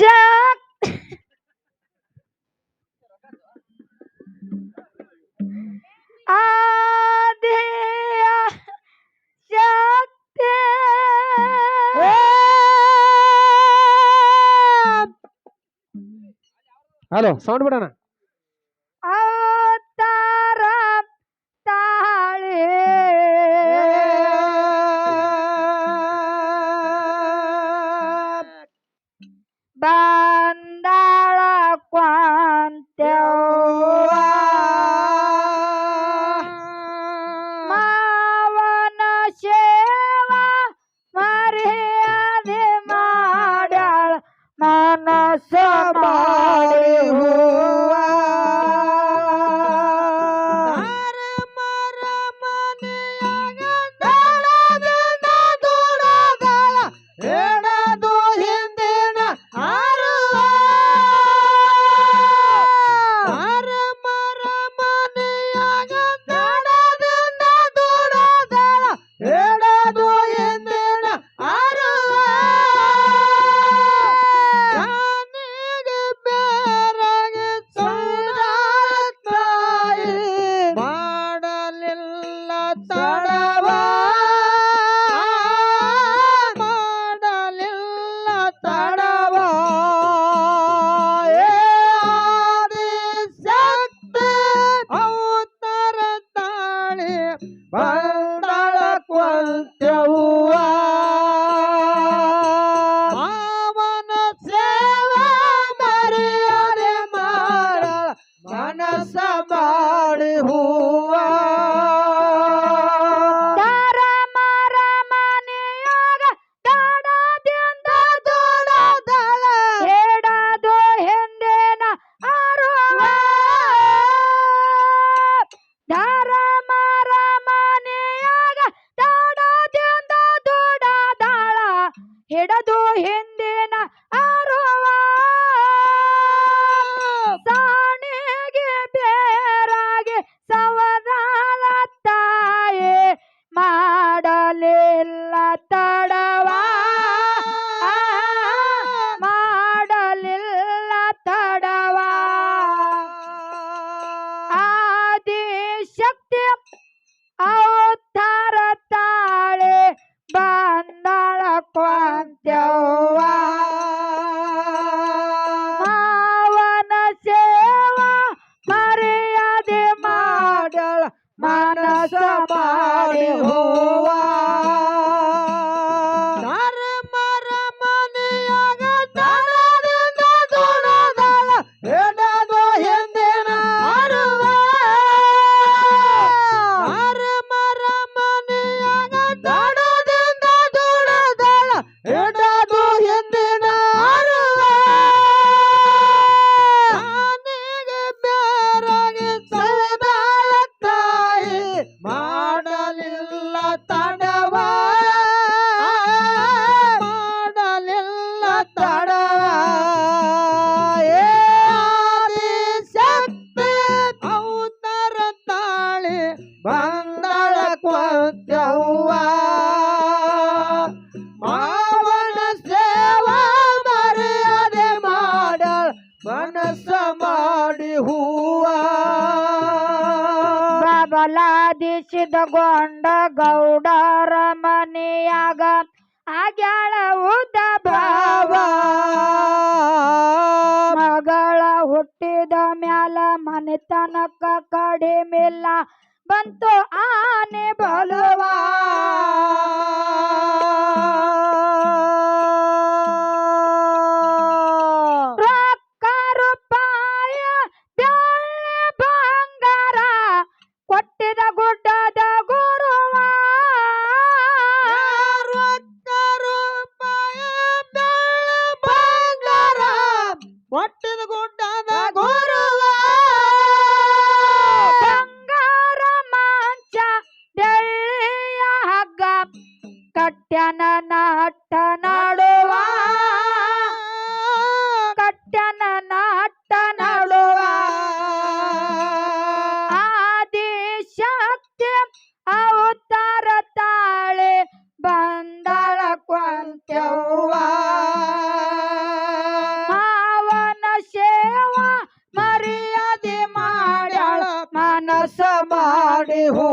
Shock ಆಧೇಯ ಶಕ್ತಿ hello sound ಬಿಡೋಣ. ಮನಸ ಮಾಡಿ ಹೋವ ಮನಸ ಮಾಡಿ ಹೂವ ಬಲಾದಿಸಿದ ಗೊಂಡ ಗೌಡರ ಮನೆಯಾಗ ಆಗ್ಯಾಳ ಉದ್ದ ಭಾವ. ಮಗಳ ಹುಟ್ಟಿದ ಮ್ಯಾಲ ಮನೆತನಕ ಕಡಿಮಿಲ್ಲ, ಬಂತು ಆನೆ ಬಲುವ. ನಾಟ ನಾಡುವ ಕಟ್ಟನ ನಾಟ ನಾಡುವ ಆದಿಶಕ್ತಿ ಅವತಾರ ತಾಳೆ ಬಂದಳ ಕೊಂತ್ಯವ್ವ ಅವನ ಸೇವ ಮರ್ಯಾದೆ ಮಾಡ್ಯಾಳ, ಮನಸ್ಸ ಮಾಡಿ ಹೋ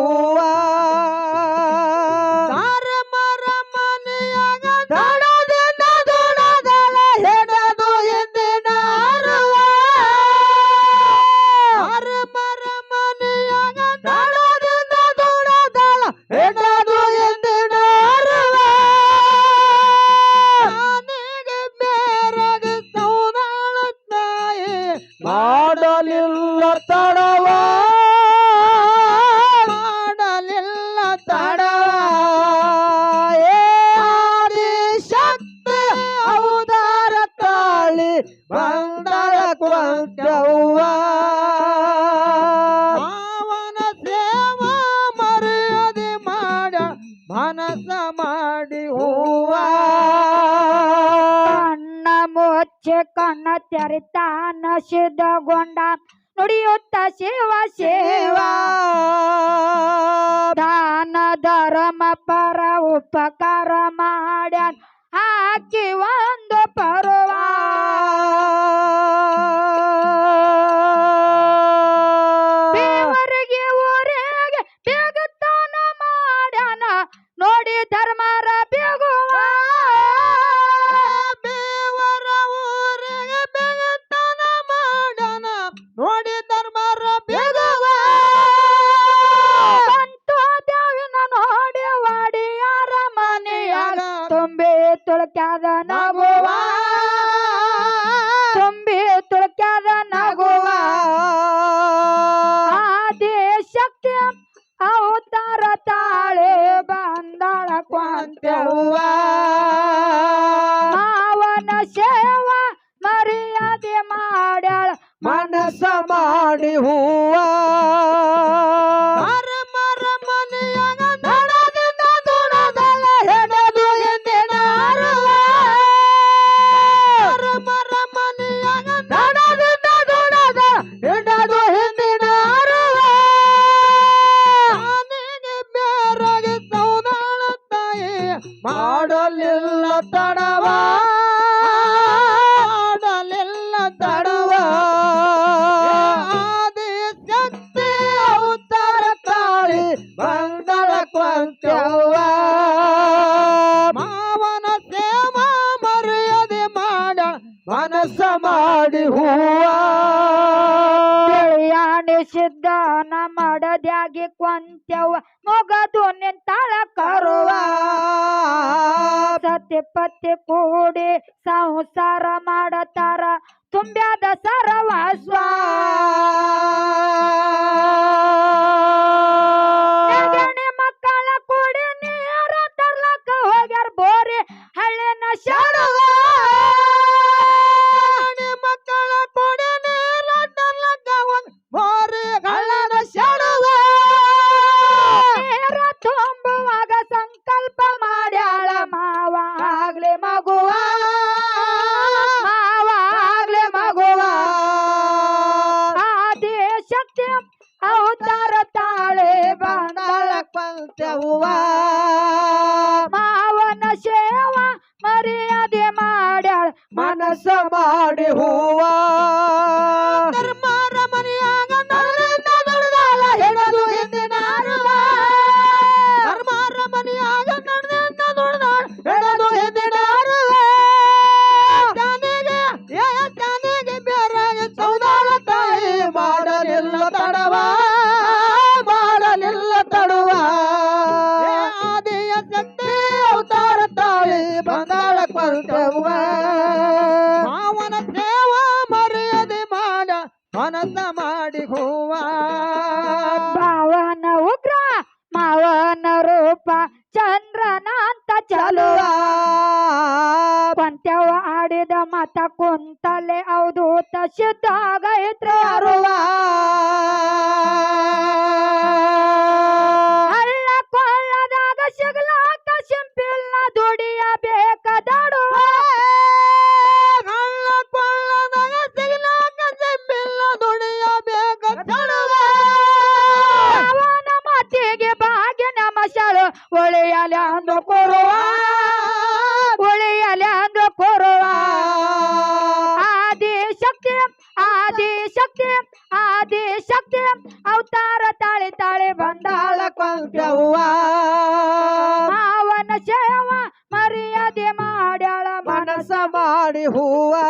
ಧರ್ಮ ಪರ ಉಪಕಾರ ಮಾಡ್ಯಾನ್. ಹಾಕಿ ಒಂದು ಪರ ತುಳಕ್ಯಾದ ನಗುವ. ತುಂಬಿ ತುಳಕ್ಯಾದ ನಗುವ. ಆದಿಶಕ್ತಿ ಅವತಾರ ತಾಳೆ ಬಂದಾಳ ಕೊಂತೆವ್ವ ಮಾವನ ಸೇವ ಮರ್ಯಾದೆ ಮಾಡ್ಯಾಳ. ಮನಸ್ಸ ಮಾಡಿ ಹೂವ. ಪತ್ತೆ ಪತ್ತೆ ಕೂಡಿ ಸಂಸಾರ ಮಾಡತಾರ. ತುಂಬ್ಯಾದ ಸರ್ವಸ್ವ मागले मागोवा. मागले मागोवा. आदे शक्य अवतार ताळे बांधाला पंचवा मावन शेवा मर्यादे माड्याळ मानस माडे हुवा. ರೂಪ ಚಂದ್ರನಾಂತ ಚಲುವ. ಪಂತ್ಯವ ಆಡಿದ ಮತ ಕುಂತಲೆ ಅವಧೂತ ಸಿದ್ಧಾಗ machado, olhei aliando coroa, olhei aliando coroa. Adi Shakti, Adi Shakti, Adi Shakti, autara tali tali bandala kalpiawa. Mawa Maria de Madala, Manasa Mari Hua.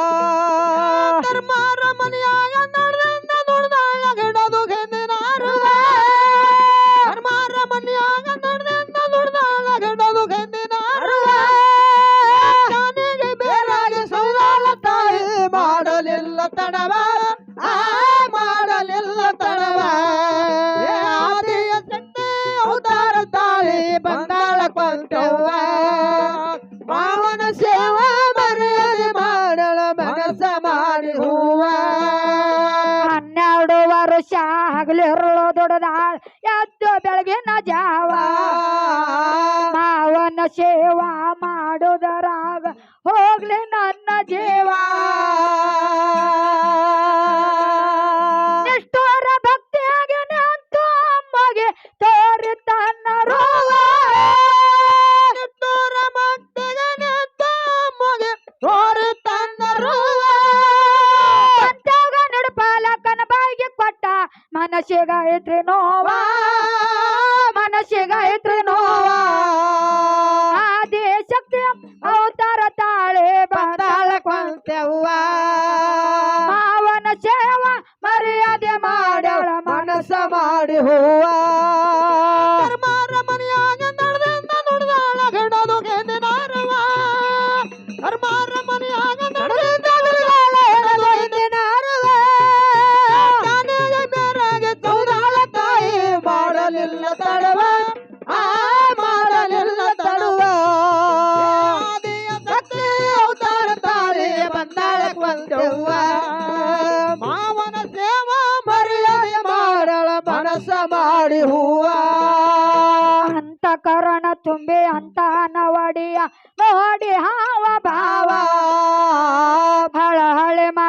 ವರ್ಷ ಹಗಲಿರುಳು ದೊಡದಾಳ ಎದ್ದು ಬೆಳಗಿನ ಜಾವ. ಮಾವನ ಸೇವಾ ಮಾಡುದರಾಗ ಹೋಗ್ಲಿ ನನ್ನ ಜೀವ. ಮನಸ್ಸಿಗ ಐತ್ರಿ ನೋವಾ, ಮನಸ್ಸಿಗ ಐತ್ರಿ ನೋವಾ. ಆ ದೇಶಕ್ಕೆ ಅವತಾರ ತಾಳೆ ಬಂದಾಳ ಕೊಂತೆವ್ವ ಮಾವನ ಸೇವ ಮರ್ಯಾದೆ ಮಾಡ್ಯಾಳ ಮನಸ್ಸ ಮಾಡಿ ಹೂವ.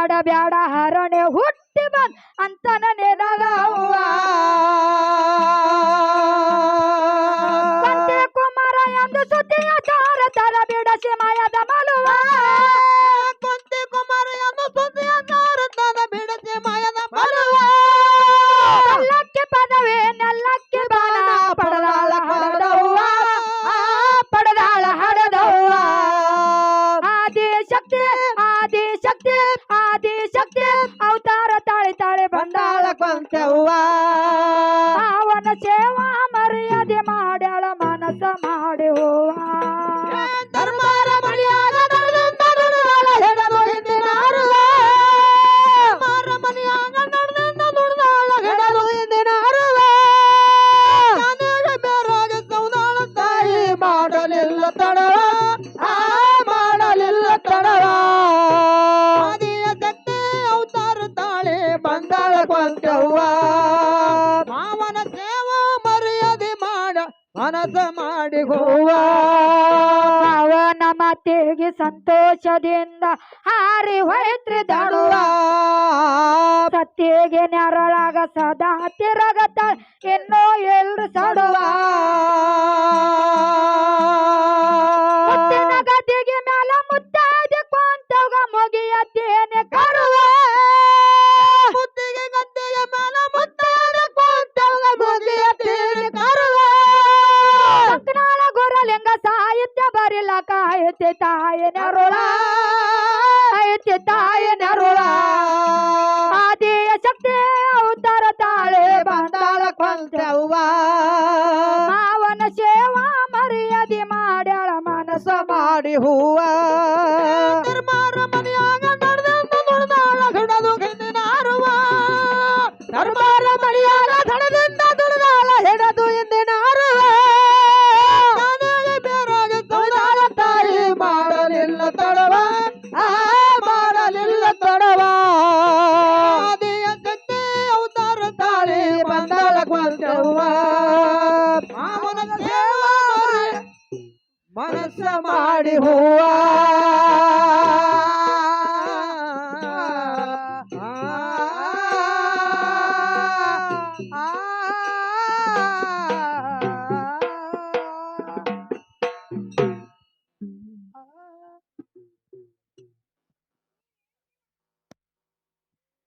बड़ा प्यारा हरो ಮಾಡಲಿಲ್ಲ ತಡವ ಆ ಮಾಡಲಿಲ್ಲ ತಡವ ಆದಿಯ ಕತ್ತೆ ಅವತಾರ ತಾಳೆ ಬಂದಾಳ ಕೊಂತವ್ವ ಮಾವನ ಸೇವಾ ಮರ್ಯಾದೆ ಮಾಡ ಮನಸ ಮಾಡಿ ಗೋವಾ ಅವನ ಮತ್ತಿಗೆ ಸಂತೋಷದಿಂದ ಹಾರಿ ಹೊಯ್ತ್ರಿ ದಡುವ. ಸತ್ತಿಗೆ ನೆರಳಾಗ ಸದಾ ತಿರಗತ ಇನ್ನೂ ಎಲ್ರು ಸಡುವಾ. ಯವ್ವ ಮಾವನ ಸೇವಾ ಮರ್ಯಾದೆ ಮಾಡ್ಯಾಳ ಮನಸ ಮಾಡಿ ಹೂವ. ಧರ್ಮಾರ ಮನೆಯಾಗ ಗಡದು ಧರ್ಮಾರ ಮನೆಯಾಗ ನಡೆದ ಬಂದವ್ವ. ಮಾಮನ ಮನಸ್ಸ ಮಾಡಿ ಹೂವ.